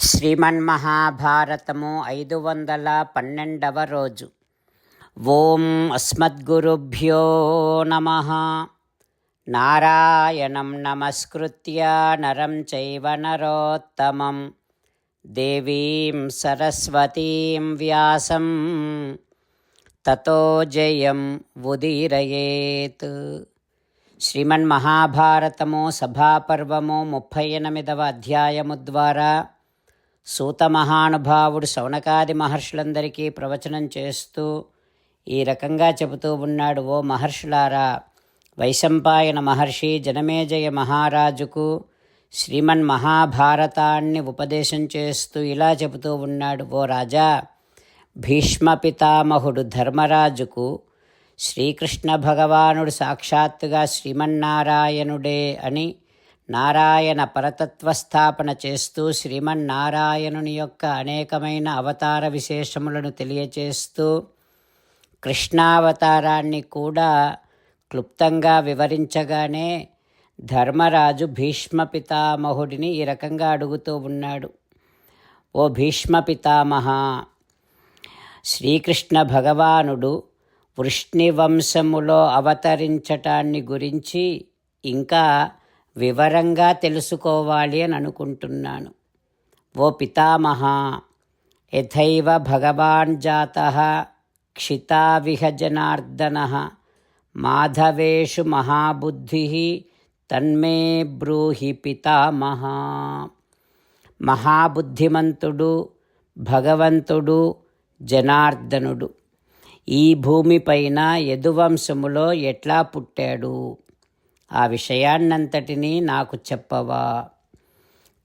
శ్రీమన్మహాభారతము ఐదు వందల పన్నెండవ రోజు. ఓం అస్మద్గురుభ్యో నమ. నారాయణం నమస్కృత్య నరం చైవ నరోత్తమం. దేవీం సరస్వతీం వ్యాసం. తతో జయం ఉదీరయేత్. శ్రీమన్మహాభారతము సభాపర్వము ముప్పై ఎనిమిదవ అధ్యాయము ద్వారా సూత మహానుభావుడు శౌనకాది మహర్షులందరికీ ప్రవచనం చేస్తూ ఈ రకంగా చెబుతూ ఉన్నాడు ఓ మహర్షులారా వైశంపాయన మహర్షి జనమేజయ మహారాజుకు శ్రీమన్ మహాభారతాన్ని ఉపదేశం చేస్తూ ఇలా చెబుతూ ఉన్నాడు ఓ రాజా భీష్మ పితామహుడు ధర్మరాజుకు శ్రీకృష్ణ భగవానుడు సాక్షాత్తుగా శ్రీమన్నారాయణుడే అని నారాయణ పరతత్వ స్థాపన చేస్తూ శ్రీమన్నారాయణుని యొక్క అనేకమైన అవతార విశేషములను తెలియచేస్తూ కృష్ణావతారాన్ని కూడా క్లుప్తంగా వివరించగానే ధర్మరాజు భీష్మ పితామహుడిని ఈ రకంగా అడుగుతూ ఉన్నాడు. ఓ భీష్మ పితామహ శ్రీకృష్ణ భగవానుడు వృష్ణివంశములో అవతరించటాన్ని గురించి ఇంకా వివరంగా తెలుసుకోవాలి అని అనుకుంటున్నాను. ఓ పితామహ యథైవ భగవాన్ జాత క్షితావిహ జనార్దన మాధవేషు మహాబుద్ధి తన్మే బ్రూహి పితామహ. మహాబుద్ధిమంతుడు భగవంతుడు జనార్దనుడు. ఈ భూమిపైన యదువంశములో ఎట్లా పుట్టాడు? ఆ విషయాన్నంతటినీ నాకు చెప్పవా.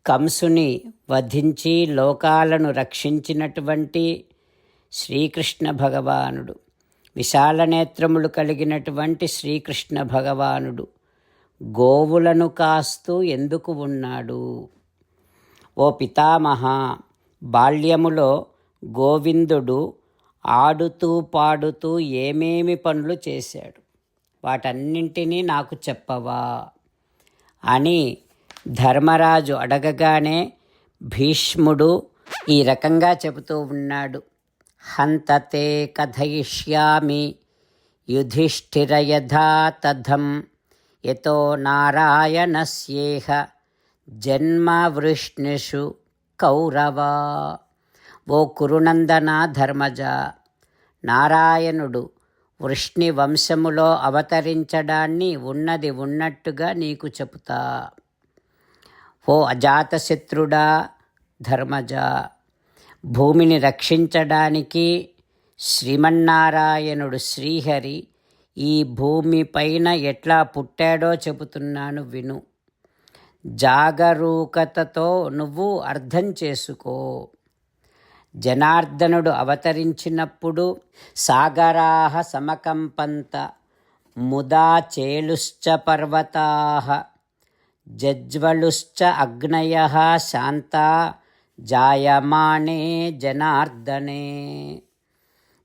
కంసుని వధించి లోకాలను రక్షించినటువంటి శ్రీకృష్ణ భగవానుడు విశాల నేత్రములు కలిగినటువంటి శ్రీకృష్ణ భగవానుడు గోవులను కాస్తూ ఎందుకు ఉన్నాడు? ఓ పితామహ బాల్యములో గోవిందుడు ఆడుతూ పాడుతూ ఏమేమి పనులు చేశాడు? వాటన్నింటినీ నాకు చెప్పవా? అని ధర్మరాజు అడగగానే భీష్ముడు ఈ రకంగా చెబుతూ ఉన్నాడు. హంతతే కథయిష్యామి యుధిష్ఠిర యథా తథం యతో నారాయణస్యేహ జన్మ వృష్ణిషు కౌరవా. ఓ కురునందన ధర్మజ నారాయణుడు వృష్ణి వంశములో అవతరించడాన్ని ఉన్నది ఉన్నట్టుగా నీకు చెబుతా ఓ అజాతశత్రుడా ధర్మజ భూమిని రక్షించడానికి శ్రీమన్నారాయణుడు శ్రీహరి ఈ భూమి పైన ఎట్లా పుట్టాడో చెబుతున్నాను విను. జాగరూకతతో నువ్వు అర్థం చేసుకో. జనార్దనుడు అవతరించినప్పుడు సాగరాహ సమకంపంత ముదా చేలుశ్చ పర్వతా జజ్వలుశ్చ అగ్నయ శాంత జాయమానే జనార్దనే.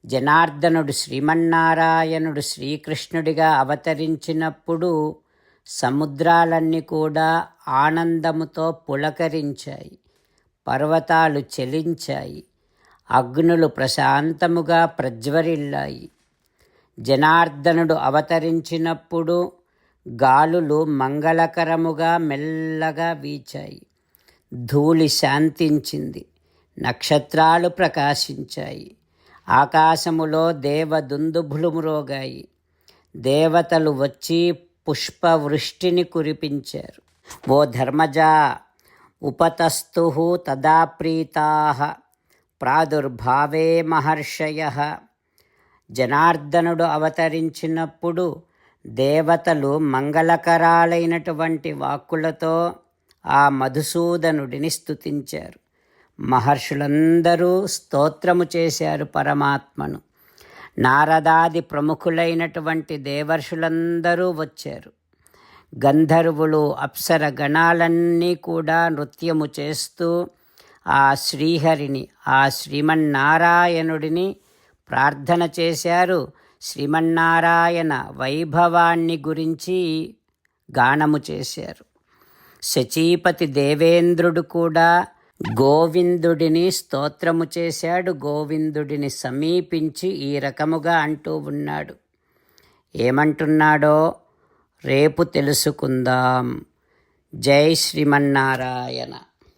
జనార్దనుడు శ్రీమన్నారాయణుడు శ్రీకృష్ణుడిగా అవతరించినప్పుడు సముద్రాలన్నీ కూడా ఆనందముతో పులకరించాయి పర్వతాలు చెలించాయి. అగ్నులు ప్రశాంతముగా ప్రజ్వరిల్లాయి. జనార్దనుడు అవతరించినప్పుడు గాలులు మంగళకరముగా మెల్లగా వీచాయి. ధూళి శాంతించింది. నక్షత్రాలు ప్రకాశించాయి. ఆకాశములో దేవదుందుభులు మ్రోగాయి. దేవతలు వచ్చి పుష్పవృష్టిని కురిపించారు. ఓ ధర్మజా ఉపతస్తు తదా ప్రీతా. ప్రాదుర్భావే మహర్షయ. జనార్దనుడు అవతరించినప్పుడు దేవతలు మంగళకరాలైనటువంటి వాక్కులతో ఆ మధుసూదనుడిని స్తుతించారు. మహర్షులందరూ స్తోత్రము చేశారు పరమాత్మను. నారదాది ప్రముఖులైనటువంటి దేవర్షులందరూ వచ్చారు. గంధర్వులు అప్సర గణాలన్నీ కూడా నృత్యము చేస్తూ ఆ శ్రీహరిని ఆ శ్రీమన్నారాయణుడిని ప్రార్థన చేశారు. శ్రీమన్నారాయణ వైభవాన్ని గురించి గానము చేశారు. శచీపతి దేవేంద్రుడు కూడా గోవిందుడిని స్తోత్రము చేశాడు. గోవిందుడిని సమీపించి ఈ రకముగా అంటూ ఉన్నాడు. ఏమంటున్నాడో రేపు తెలుసుకుందాం. జై శ్రీమన్నారాయణ.